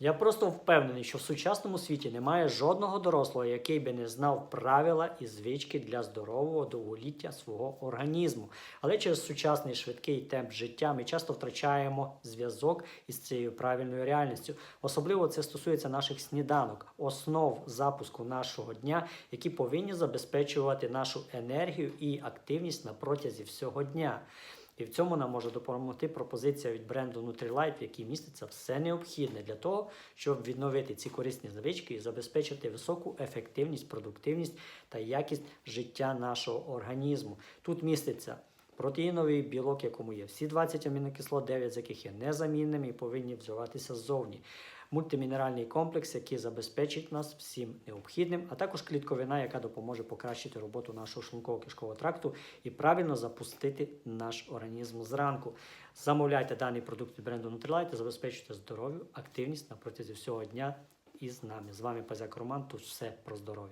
Я просто впевнений, що в сучасному світі немає жодного дорослого, який би не знав правила і звички для здорового довголіття свого організму. Але через сучасний швидкий темп життя ми часто втрачаємо зв'язок із цією правильною реальністю. Особливо це стосується наших сніданок, основ запуску нашого дня, які повинні забезпечувати нашу енергію і активність на протязі всього дня. І в цьому нам може допомогти пропозиція від бренду Nutrilite, в міститься все необхідне для того, щоб відновити ці корисні звички і забезпечити високу ефективність, продуктивність та якість життя нашого організму. Тут міститься протеїновий білок, якому є всі 20 амінокислот, 9 з яких є незамінними і повинні вживатися ззовні. Мультимінеральний комплекс, який забезпечить нас всім необхідним, а також клітковина, яка допоможе покращити роботу нашого шлунково-кишкового тракту і правильно запустити наш організм зранку. Замовляйте даний продукт від бренду Nutrilite і забезпечуйте здоров'я, активність на протязі всього дня із нами. З вами Пазяк Роман. Тут все про здоров'я.